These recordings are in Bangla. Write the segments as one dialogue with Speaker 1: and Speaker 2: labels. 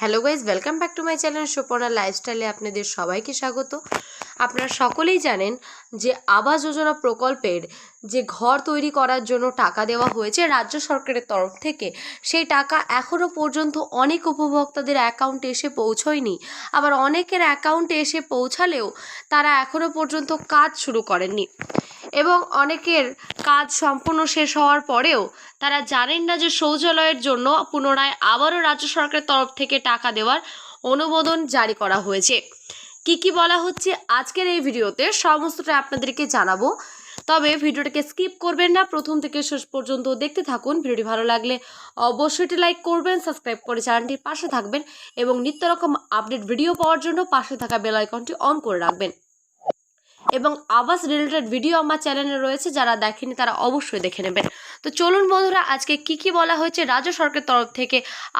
Speaker 1: Hello guys welcome back to my channel Suparna লাইফস্টাইলে আপনাদের সবাইকে স্বাগত। আপনারা সকলেই জানেন যে আবাস যোজনা প্রকল্পের যে ঘর তৈরি করার জন্য টাকা দেওয়া হয়েছে রাজ্য সরকারের তরফ থেকে, সেই টাকা এখনও পর্যন্ত অনেক উপভোক্তাদের অ্যাকাউন্টে এসে পৌঁছয়নি। আবার অনেকের অ্যাকাউন্টে এসে পৌঁছালেও তারা এখনও পর্যন্ত কাজ শুরু করেননি। এবং অনেকের কাজ সম্পূর্ণ শেষ হওয়ার পরেও তারা জানেন না যে শৌচালয়ের জন্য পুনরায় আবারও রাজ্য সরকারের তরফ থেকে টাকা দেওয়ার অনুমোদন জারি করা হয়েছে। কি কি বলা হচ্ছে আজকের এই ভিডিওতে সমস্তটা আপনাদেরকে জানাব। তবে ভিডিওটাকে স্কিপ করবেন না, প্রথম থেকে শেষ পর্যন্ত দেখতে থাকুন। ভিডিওটি ভালো লাগলে অবশ্যই লাইক করবেন, সাবস্ক্রাইব করে চ্যানেলটির পাশে থাকবেন এবং নিত্য রকম আপডেট ভিডিও পাওয়ার জন্য পাশে থাকা বেল আইকনটি অন করে রাখবেন। এবং আবাস রিলেটেড ভিডিও আমার চ্যানেলে রয়েছে, যারা দেখেনি তারা অবশ্যই দেখে নেবেন। তো চলুন বন্ধুরা, আজকে কি কি বলা হয়েছে রাজ্য সরকারের তরফ থেকে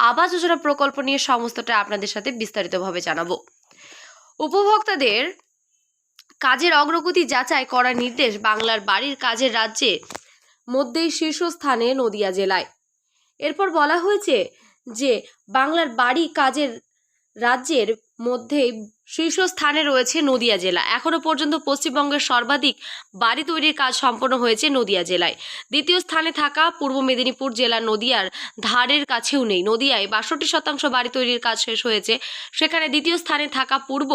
Speaker 1: আবাস যোজনা প্রকল্প নিয়ে সমস্তটা আপনাদের সাথে বিস্তারিতভাবে জানাব। উপভোক্তাদের কাজের অগ্রগতি যাচাই করার নির্দেশ বাংলার বাড়ির কাজের রাজ্যে, মধ্যেই শীর্ষস্থানে নদিয়া জেলায়। এরপর বলা হয়েছে যে, বাংলার বাড়ি কাজের রাজ্যের মধ্যেই শীর্ষস্থানে রয়েছে নদিয়া জেলা। এখনও পর্যন্ত পশ্চিমবঙ্গের সর্বাধিক বাড়ি তৈরির কাজ সম্পন্ন হয়েছে নদিয়া জেলায়। দ্বিতীয় স্থানে থাকা পূর্ব মেদিনীপুর জেলা নদিয়ার ধারের কাছেও নেই। নদিয়ায় বাষট্টি শতাংশ বাড়ি তৈরির কাজ শেষ হয়েছে। সেখানে দ্বিতীয় স্থানে থাকা পূর্ব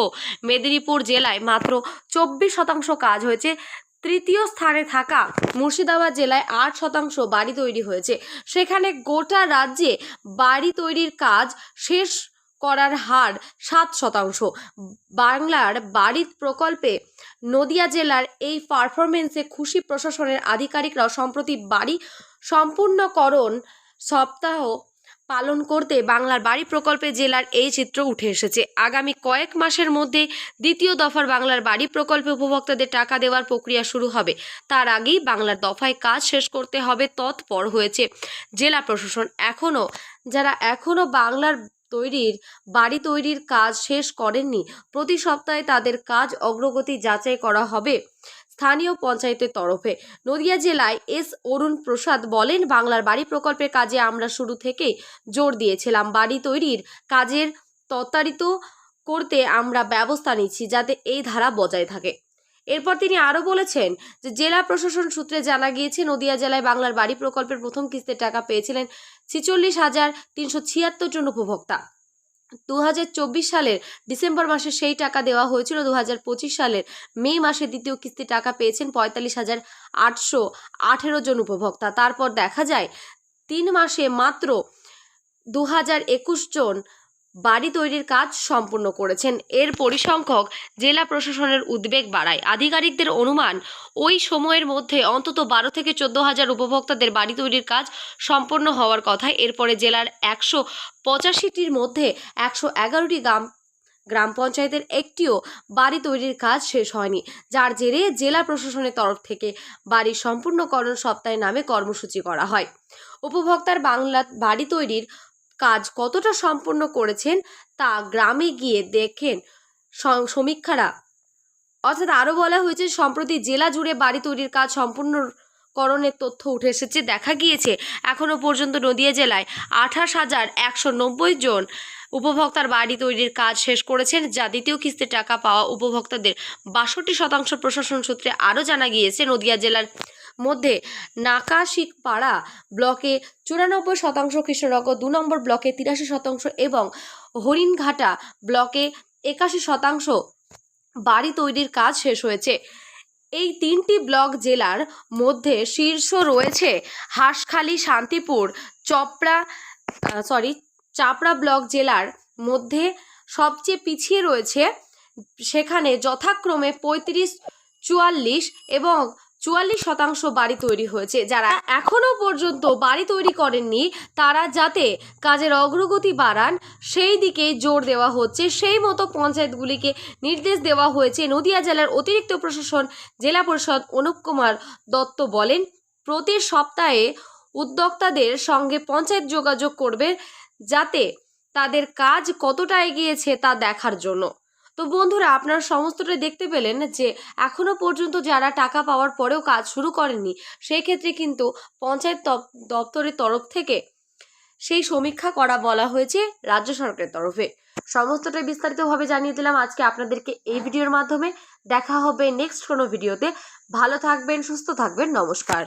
Speaker 1: মেদিনীপুর জেলায় মাত্র চব্বিশ শতাংশ কাজ হয়েছে। তৃতীয় স্থানে থাকা মুর্শিদাবাদ জেলায় আট শতাংশ বাড়ি তৈরি হয়েছে। সেখানে গোটা রাজ্যে বাড়ি তৈরির কাজ শেষ করার হার সাত শতাংশ। বাংলার বাড়ি প্রকল্পে নদিয়া জেলার এই পারফরমেন্সে খুশি প্রশাসনের আধিকারিকরাও সম্প্রতি বাড়ি সম্পূর্ণকরণ সপ্তাহ পালন করতে বাংলার বাড়ি প্রকল্পে জেলার এই চিত্র উঠে এসেছে। আগামী কয়েক মাসের মধ্যে দ্বিতীয় দফার বাংলার বাড়ি প্রকল্পে উপভোক্তাদের টাকা দেওয়ার প্রক্রিয়া শুরু হবে। তার আগেই বাংলার দফায় কাজ শেষ করতে হবে, তৎপর হয়েছে জেলা প্রশাসন। এখনও, যারা এখনও বাংলার তৈরির, বাড়ি তৈরির কাজ শেষ করেননি। প্রতি সপ্তাহে তাদের কাজ অগ্রগতি যাচাই করা হবে স্থানীয় পঞ্চায়েতের তরফে। নদিয়া জেলায় এস অরুণ প্রসাদ বলেন, বাংলার বাড়ি প্রকল্পের কাজে আমরা শুরু থেকেই জোর দিয়েছিলাম। বাড়ি তৈরির কাজের তত্তারিত করতে আমরা ব্যবস্থা নিচ্ছি যাতে এই ধারা বজায় থাকে। এরপর তিনি আরও বলেছেন যে জেলা প্রশাসন সূত্রে জানা গিয়েছে, নদিয়া জেলায় বাংলার বাড়ি প্রকল্পের প্রথম কিস্তির টাকা পেয়েছিলেন ছিচল্লিশ হাজার তিনশো ছিয়াত্তর জন উপভোক্তা। দু হাজার চব্বিশ সালের ডিসেম্বর মাসে সেই টাকা দেওয়া হয়েছিল। দু হাজার পঁচিশ সালের মে মাসে দ্বিতীয় কিস্তি টাকা পেয়েছেন পঁয়তাল্লিশ হাজার আটশো আঠেরো জন উপভোক্তা। তারপর দেখা যায়, তিন মাসে মাত্র দু হাজার একুশ জন বাড়ি তৈরির কাজ সম্পূর্ণ করেছেন। এর পরিসংখ্যক জেলা প্রশাসনের উদ্বেগ বাড়ায়। আধিকারিকদের অনুমান, ওই সময়ের মধ্যে অন্তত বারো থেকে চোদ্দ হাজার উপভোক্তাদের বাড়ি তৈরির কাজ সম্পন্ন হওয়ার কথা। এরপরে জেলার একশো পঁচাশিটির মধ্যে একশো এগারোটি গ্রাম গ্রাম পঞ্চায়েতের একটিও বাড়ি তৈরির কাজ শেষ হয়নি, যার জেরে জেলা প্রশাসনের তরফ থেকে বাড়ি সম্পূর্ণকরণ সপ্তাহে নামে কর্মসূচি করা হয়। উপভোক্তার বাংলা বাড়ি তৈরির কাজ কতটা সম্পূর্ণ করেছেন তা গ্রামে গিয়ে দেখেন সমীক্ষারা। অর্থাৎ আরও বলা হয়েছে, সম্প্রতি জেলা জুড়ে বাড়ি তৈরির কাজ সম্পূর্ণ করণের তথ্য উঠে এসেছে, দেখা গিয়েছে এখনও পর্যন্ত নদিয়া জেলায় আঠাশ হাজার একশো নব্বই জন উপভোক্তার বাড়ি তৈরির কাজ শেষ করেছেন, যা দ্বিতীয় কিস্তির টাকা পাওয়া উপভোক্তাদের বাষট্টি শতাংশ প্রশাসন সূত্রে আরও জানা গিয়েছে, নদিয়া জেলার মধ্যে নাকাশিকপাড়া ব্লকে চুরানব্বই শতাংশ, কৃষ্ণনগর দু নম্বর ব্লকে তিরাশি শতাংশ এবং হরিণঘাটা ব্লকে একাশি শতাংশ বাড়ি তৈরির কাজ শেষ হয়েছে। এই তিনটি ব্লক জেলার মধ্যে শীর্ষ রয়েছে হাঁসখালি, শান্তিপুর, চপড়া সরি চাপড়া ব্লক জেলার মধ্যে সবচেয়ে পিছিয়ে রয়েছে। সেখানে যথাক্রমে পঁয়ত্রিশ, চুয়াল্লিশ এবং চুয়াল্লিশ শতাংশ বাড়ি তৈরি হয়েছে। যারা এখনও পর্যন্ত বাড়ি তৈরি করেননি, তারা যাতে কাজের অগ্রগতি বাড়ান, সেই দিকে জোর দেওয়া হচ্ছে। সেই মতো পঞ্চায়েতগুলিকে নির্দেশ দেওয়া হয়েছে। নদিয়া জেলার অতিরিক্ত প্রশাসন জেলা পরিষদ অনুপ কুমার দত্ত বলেন, প্রতি সপ্তাহে উদ্যোক্তাদের সঙ্গে পঞ্চায়েত যোগাযোগ করবে যাতে তাদের কাজ কতটা এগিয়েছে তা দেখার জন্য। তো বন্ধুরা, আপনারা সমস্তটা দেখতে পেলেন যে এখনও পর্যন্ত যারা টাকা পাওয়ার পরেও কাজ শুরু করেননি সেই ক্ষেত্রে কিন্তু পঞ্চায়েত দপ্তরের তরফ থেকে সেই সমীক্ষা করা বলা হয়েছে রাজ্য সরকারের তরফে। সমস্তটাই বিস্তারিতভাবে জানিয়ে দিলাম আজকে আপনাদেরকে এই ভিডিওর মাধ্যমে। দেখা হবে নেক্সট কোনো ভিডিওতে। ভালো থাকবেন, সুস্থ থাকবেন, নমস্কার।